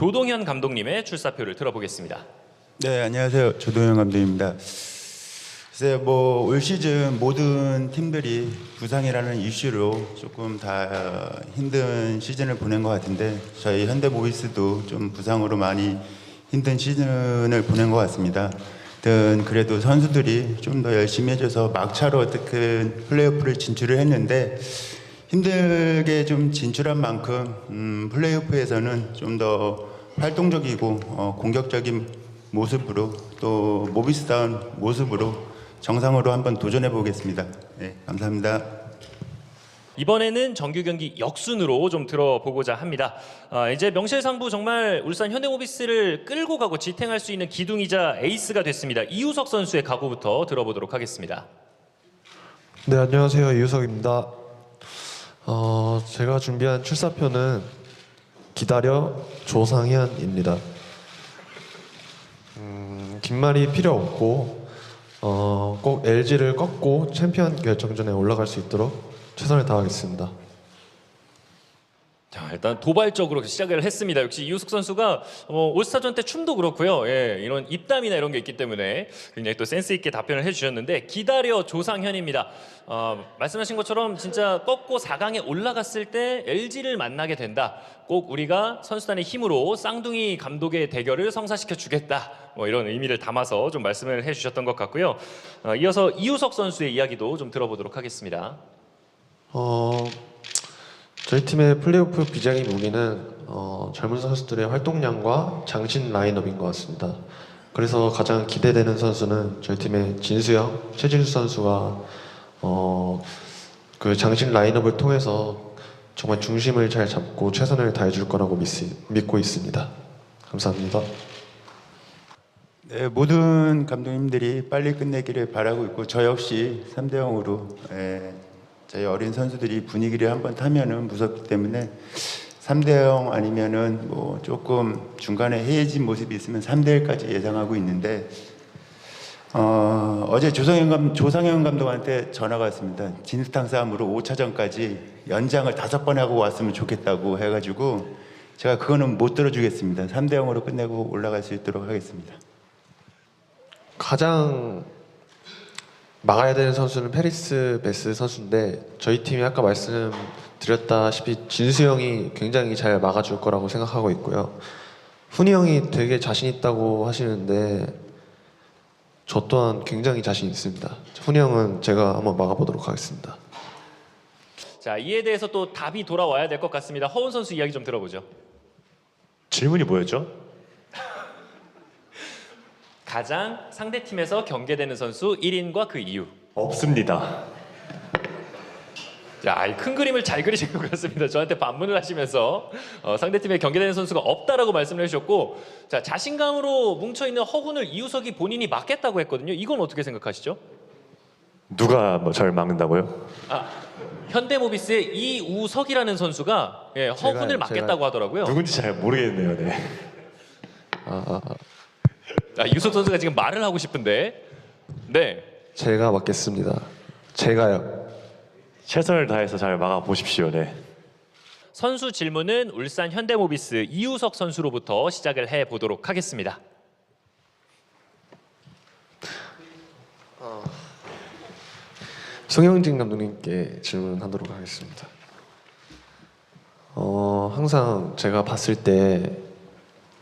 조동현 감독님의 출사표를 들어보겠습니다. 네, 안녕하세요. 조동현 감독입니다. 글쎄요, 뭐올 시즌 모든 팀들이 부상이라는 이슈로 조금 다 힘든 시즌을 보낸 것 같은데 저희 현대모비스도 좀 부상으로 많이 힘든 시즌을 보낸 것 같습니다. 하여튼 그래도 선수들이 좀 더 열심히 해줘서 막차로 어떻게 플레이오프를 진출을 했는데 힘들게 좀 진출한 만큼 음, 플레이오프에서는 좀 더 활동적이고 어, 공격적인 모습으로 또 모비스다운 모습으로 정상으로 한번 도전해 보겠습니다. 네, 감사합니다. 이번에는 정규 경기 역순으로 좀 들어보고자 합니다. 아, 이제 명실상부 정말 울산 현대모비스를 끌고 가고 지탱할 수 있는 기둥이자 에이스가 됐습니다. 이우석 선수의 각오부터 들어보도록 하겠습니다. 네, 안녕하세요. 이유석입니다. 어, 제가 준비한 출사표는 기다려 조상현입니다. 음, 긴 말이 필요 없고 어, 꼭 LG를 꺾고 챔피언 결정전에 올라갈 수 있도록 최선을 다하겠습니다. 자, 일단 도발적으로 시작을 했습니다. 역시 이우석 선수가 어, 올스타전 때 춤도 그렇고요. 예, 이런 입담이나 이런 게 있기 때문에 굉장히 또 센스 있게 답변을 해주셨는데 기다려 조상현입니다. 어, 말씀하신 것처럼 진짜 꺾고 4강에 올라갔을 때 LG를 만나게 된다. 꼭 우리가 선수단의 힘으로 쌍둥이 감독의 대결을 성사시켜 주겠다. 뭐 이런 의미를 담아서 좀 말씀을 해주셨던 것 같고요. 어, 이어서 이우석 선수의 이야기도 좀 들어보도록 하겠습니다. 어, 저희 팀의 플레이오프 비장의 무기는 어, 젊은 선수들의 활동량과 장신 라인업인 것 같습니다. 그래서 가장 기대되는 선수는 저희 팀의 진수영, 최진수 선수가 어, 그 장신 라인업을 통해서 정말 중심을 잘 잡고 최선을 다해줄 거라고 믿, 믿고 있습니다. 감사합니다. 네, 모든 감독님들이 빨리 끝내기를 바라고 있고 저 역시 3대 0으로 예, 저희 어린 선수들이 분위기를 한번 타면은 무섭기 때문에 3대 0 아니면은 뭐 조금 중간에 해해진 모습이 있으면 3대 1까지 예상하고 있는데 어, 어제 조상현, 감, 조상현 감독한테 전화가 왔습니다. 진흙탕 싸움으로 5차전까지 연장을 다섯 번 하고 왔으면 좋겠다고 해가지고 제가 그거는 못 들어주겠습니다. 3대 0으로 끝내고 올라갈 수 있도록 하겠습니다. 가장 막아야 되는 선수는 페리스 베스 선수인데 저희 팀이 아까 말씀드렸다시피 진수 형이 굉장히 잘 막아줄 거라고 생각하고 있고요. 훈이 형이 되게 자신 있다고 하시는데 저 또한 굉장히 자신 있습니다. 훈이 형은 제가 한번 막아보도록 하겠습니다. 자, 이에 대해서 또 답이 돌아와야 될 것 같습니다. 허운 선수 이야기 좀 들어보죠. 질문이 뭐였죠? 가장 상대 팀에서 경계되는 선수 1인과 그 이유. 없습니다. 자, 이큰 그림을 잘 그리신 것 같습니다. 저한테 반문을 하시면서 어, 상대 팀에 경계되는 선수가 없다라고 말씀을 해주셨고, 자 자신감으로 뭉쳐 있는 허훈을 이우석이 본인이 막겠다고 했거든요. 이건 어떻게 생각하시죠? 누가 뭐 저를 막는다고요? 아, 현대모비스의 이우석이라는 선수가 예, 허훈을 제가- 막겠다고 하더라고요. 누군지 잘 모르겠네요. 네. 아, 아, 아, 아, 이우석 선수가 지금 말을 하고 싶은데, 네. 제가 막겠습니다. 제가요. 최선을 다해서 잘 막아 보십시오. 네. 선수 질문은 울산 현대모비스 이우석 선수로부터 시작을 해 보도록 하겠습니다. 송영진 감독님께 질문하도록 하겠습니다. 어, 항상 제가 봤을 때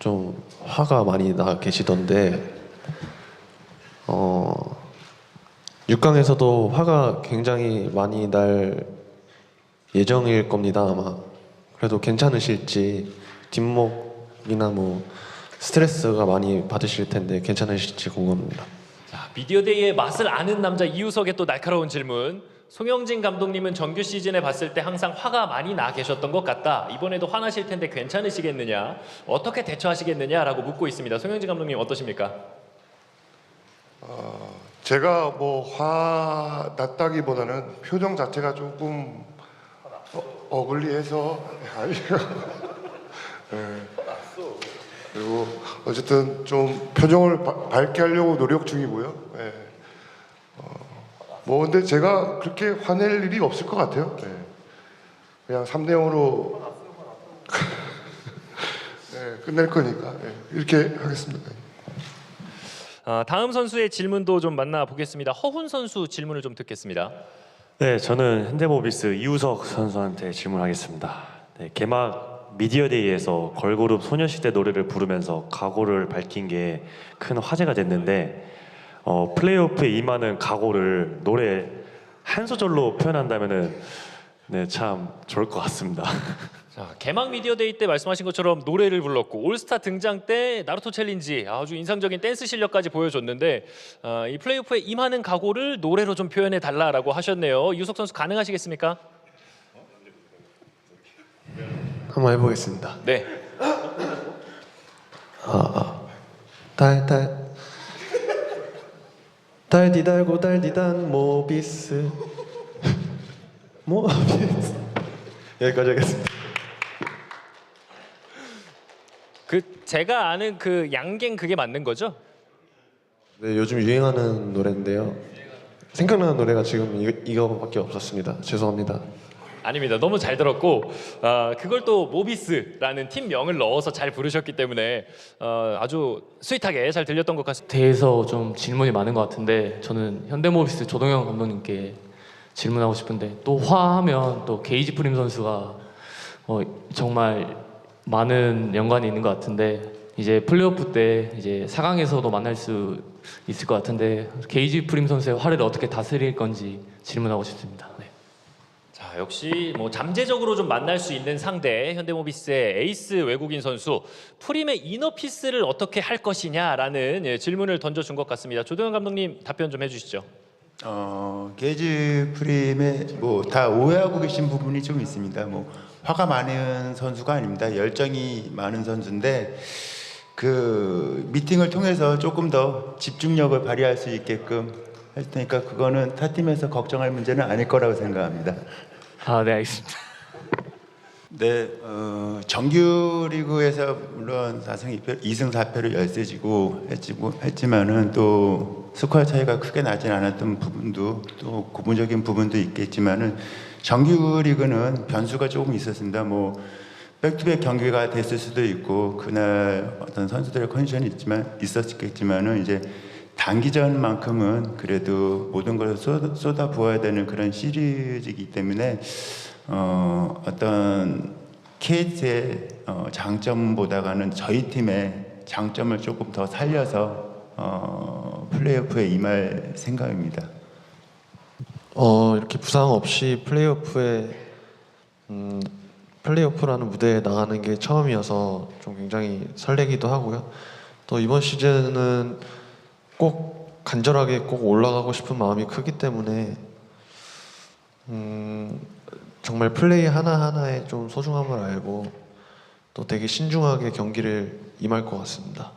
좀 화가 많이 나 계시던데 어, 6강에서도 화가 굉장히 많이 날 예정일 겁니다 아마 그래도 괜찮으실지 뒷목이나 뭐 스트레스가 많이 받으실 텐데 괜찮으실지 궁금합니다. 자, 미디어데이의 맛을 아는 남자 이우석의 또 날카로운 질문. 송영진 감독님은 정규 시즌에 봤을 때 항상 화가 많이 나 계셨던 것 같다. 이번에도 화나실 텐데 괜찮으시겠느냐? 어떻게 대처하시겠느냐라고 묻고 있습니다. 송영진 감독님 어떠십니까? 제가 뭐 화났다기보다는 표정 자체가 조금 어, 어글리해서. 네. 그리고 어쨌든 좀 표정을 바- 밝게 하려고 노력 중이고요. 네. 어, 뭐 근데 제가 그렇게 화낼 일이 없을 것 같아요. 네. 그냥 3대 0으로 네. 예, 끝낼 거니까 예, 이렇게 하겠습니다. 아, 다음 선수의 질문도 좀 만나보겠습니다. 허훈 선수 질문을 좀 듣겠습니다. 네, 저는 현대모비스 이우석 선수한테 질문하겠습니다. 네, 개막 미디어데이에서 걸그룹 소녀시대 노래를 부르면서 각오를 밝힌 게 큰 화제가 됐는데 어, 플레이오프에 임하는 각오를 노래 한 소절로 표현한다면은 네, 참 좋을 것 같습니다. 자, 개막 미디어 데이 때 말씀하신 것처럼 노래를 불렀고 올스타 등장 때 나루토 챌린지 아주 인상적인 댄스 실력까지 보여줬는데 아, 이 플레이오프에 임하는 각오를 노래로 좀 표현해 달라라고 하셨네요. 유석 선수 가능하시겠습니까? 한번 해보겠습니다. 네. 달달 달디 달 고 달디단 모비스 모비스 여기까지 하겠습니다. 그 제가 아는 그 양갱 그게 맞는 거죠? 네, 요즘 유행하는 노래인데요. 생각나는 노래가 지금 이, 이거밖에 없었습니다. 죄송합니다. 아닙니다. 너무 잘 들었고 아, 그걸 또 모비스라는 팀명을 넣어서 잘 부르셨기 때문에 어, 아주 스윗하게 잘 들렸던 것 같습니다. 대해서 좀 질문이 많은 것 같은데 저는 현대모비스 조동현 감독님께 질문하고 싶은데 또 화하면 또 게이지 프림 선수가 어, 정말 많은 연관이 있는 것 같은데 이제 플레이오프 때 이제 4강에서도 만날 수 있을 것 같은데 게이지 프림 선수의 화를 어떻게 다스릴 건지 질문하고 싶습니다. 네. 자 역시 뭐 잠재적으로 좀 만날 수 있는 상대 현대모비스의 에이스 외국인 선수 프림의 이너피스를 어떻게 할 것이냐라는 예, 질문을 던져준 것 같습니다. 조동현 감독님 답변 좀 해주시죠. 어, 게이지 프림에 뭐 다 오해하고 계신 부분이 좀 있습니다. 뭐 화가 많은 선수가 아닙니다. 열정이 많은 선수인데 그 미팅을 통해서 조금 더 집중력을 발휘할 수 있게끔 할 테니까 그거는 타 팀에서 걱정할 문제는 아닐 거라고 생각합니다. 아, 네 알겠습니다. 네, 어, 정규 리그에서 물론 4승 2패, 2승 4패로 열세지고 했지고 했지 만은 또 스코어 차이가 크게 나진 않았던 부분도 또 고분적인 부분도 있겠지만은 정규 리그는 변수가 조금 있었습니다. 뭐 백투백 경기가 됐을 수도 있고 그날 어떤 선수들의 컨디션이 있지만 있었겠지만은 이제 단기전만큼은 그래도 모든 걸 쏟아, 쏟아 부어야 되는 그런 시리즈이기 때문에 어, 어떤 KT의 어, 장점보다는 저희 팀의 장점을 조금 더 살려서 어, 플레이오프에 임할 생각입니다. 어 이렇게 부상 없이 플레이오프에 음, 플레이오프라는 무대에 나가는 게 처음이어서 좀 굉장히 설레기도 하고요. 또 이번 시즌은 꼭 간절하게 꼭 올라가고 싶은 마음이 크기 때문에 음, 정말 플레이 하나 하나에 좀 소중함을 알고 또 되게 신중하게 경기를 임할 것 같습니다.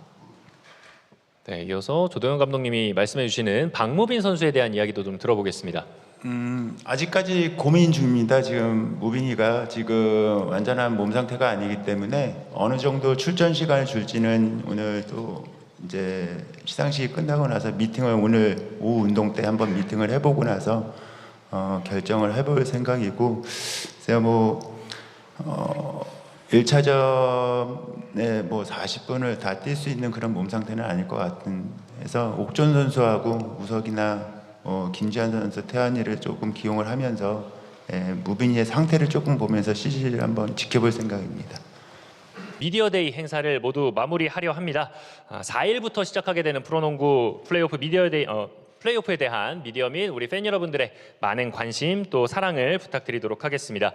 네, 이어서 조동현 감독님이 말씀해 주시는 박무빈 선수에 대한 이야기도 좀 들어보겠습니다. 음, 아직까지 고민 중입니다. 지금 무빈이가 지금 완전한 몸 상태가 아니기 때문에 어느 정도 출전 시간을 줄지는 오늘 또 이제 시상식이 끝나고 나서 미팅을 오늘 오후 운동 때 한번 미팅을 해보고 나서 어, 결정을 해볼 생각이고 제가 뭐 어, 1차전에 뭐 40분을 다 뛸 수 있는 그런 몸 상태는 아닐 것 같은 해서 옥존 선수하고 우석이나 어, 김지한 선수, 태환이를 조금 기용을 하면서 예, 무빈이의 상태를 조금 보면서 시즌을 한번 지켜볼 생각입니다. 미디어데이 행사를 모두 마무리하려 합니다. 아, 4일부터 시작하게 되는 프로농구 플레이오프 미디어데이 어, 플레이오프에 대한 미디어 및 우리 팬 여러분들의 많은 관심 또 사랑을 부탁드리도록 하겠습니다.